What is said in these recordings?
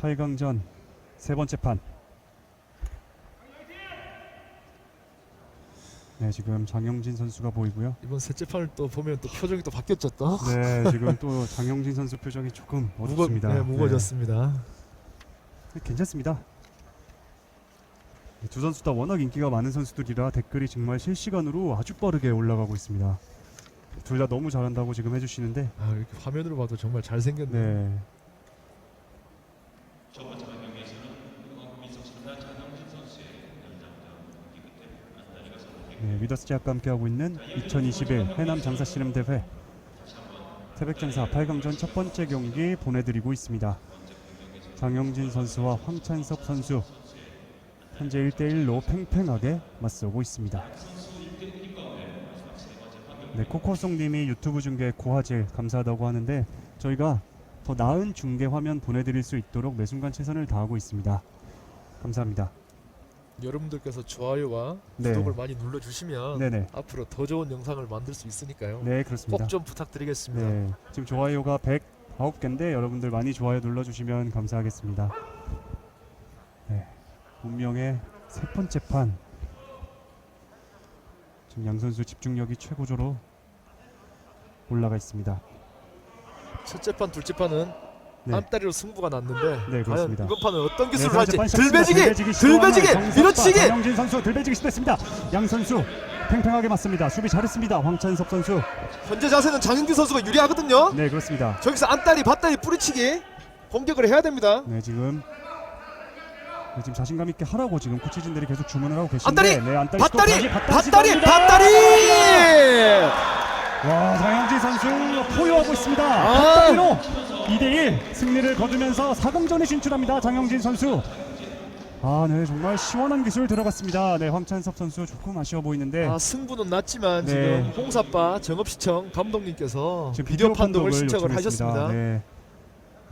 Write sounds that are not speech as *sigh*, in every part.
8강전 세 번째 판. 네, 지금 장영진 선수가 보이고요. 이번 셋째 판을 또 보면 또 표정이 또 바뀌었죠 또. 네, *laughs* 지금 또 장영진 선수 표정이 조금 어둡습니다. 네, 무거워졌습니다. 네, 괜찮습니다. 네, 두 선수 다 워낙 인기가 많은 선수들이라 댓글이 정말 실시간으로 아주 빠르게 올라가고 있습니다. 둘 다 너무 잘한다고 지금 해주시는데, 아 이렇게 화면으로 봐도 정말 잘생겼네. 네, 네, 위더스 제약과 함께하고 있는 2021 해남 장사 씨름 대회 태백 장사 8강전 첫 번째 경기 보내드리고 있습니다. 장영진 선수와 황찬섭 선수 현재 1대1로 팽팽하게 맞서고 있습니다. 네, 코코송님이 유튜브 중계 고화질 감사하다고 하는데 저희가 더 나은 중계 화면 보내드릴 수 있도록 매 순간 최선을 다하고 있습니다. 감사합니다. 여러분들께서 좋아요와 네. 구독을 많이 눌러주시면 네네. 앞으로 더 좋은 영상을 만들 수 있으니까요. 네 그렇습니다. 꼭 좀 부탁드리겠습니다. 네, 지금 좋아요가 109개인데 여러분들 많이 좋아요 눌러주시면 감사하겠습니다. 네, 운명의 세 번째 판. 지금 양 선수 집중력이 최고조로 올라가 있습니다. 첫째 판, 둘째 판은 네. 안다리로 승부가 났는데 네, 과연 그렇습니다. 이번 판은 어떤 네, 기술을 할지. 들배지기, 들배지기, 밀어치기. 장영진 선수 들배지기 시도했습니다. 양 선수 팽팽하게 맞습니다. 수비 잘했습니다. 황찬섭 선수. 현재 자세는 장윤규 선수가 유리하거든요. 네 그렇습니다. 저기서 안다리, 밭다리 뿌리치기 공격을 해야 됩니다. 네 지금 네, 지금 자신감 있게 하라고 지금 코치진들이 계속 주문을 하고 계신데 안다리! 네, 안다리 밭다리, 밭다리. 밭다리. 와 장영진 선수 포효하고 있습니다. 아. 밭다리로 2대1 승리를 거두면서 4강전에 진출합니다. 장영진 선수. 아, 네 정말 시원한 기술 들어갔습니다. 네 황찬섭 선수 조금 아쉬워 보이는데 아, 승부는 났지만 네. 지금 홍사빠 정업시청 감독님께서 지금 비디오 판독을 신청을. 하셨습니다. 네.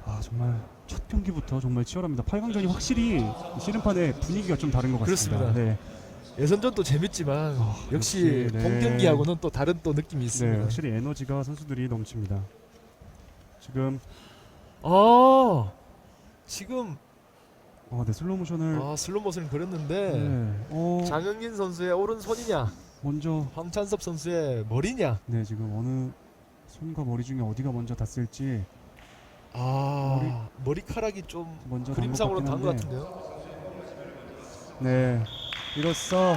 아 정말 첫 경기부터 정말 치열합니다. 8강전이 확실히 씨름판의 분위기가 좀 다른 것 같습니다. 그렇습니다. 네. 예선전도 재밌지만 아, 역시 역시, 네. 본 경기하고는 또 다른 또 느낌이 네, 있습니다. 확실히 에너지가 선수들이 넘칩니다. 지금 아 지금 어, 네 슬로우 모션을 아 슬로 모션을 그렸는데 네. 어, 장영진 선수의 오른손이냐 먼저 황찬섭 선수의 머리냐 네 지금 어느 손과 머리 중에 어디가 먼저 닿을지 아 머리, 카락이좀 먼저 그림상으로 단것 같은데요. 네 이로써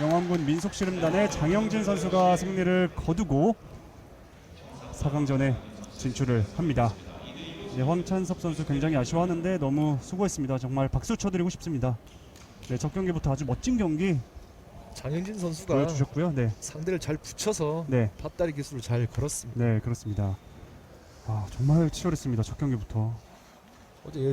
영암군 민속씨름단의 장영진 선수가 승리를 거두고 4강전에 진출을 합니다. 네, 황찬섭 선수 굉장히 아쉬워하는데 너무 수고했습니다. 정말 박수 쳐드리고 싶습니다. 네, 첫 경기부터 아주 멋진 경기 장영진 선수가 보여주셨고요. 네, 상대를 잘 붙여서 네, 밭다리 기술을 잘 걸었습니다. 네 그렇습니다. 아 정말 치열했습니다. 첫 경기부터. 어제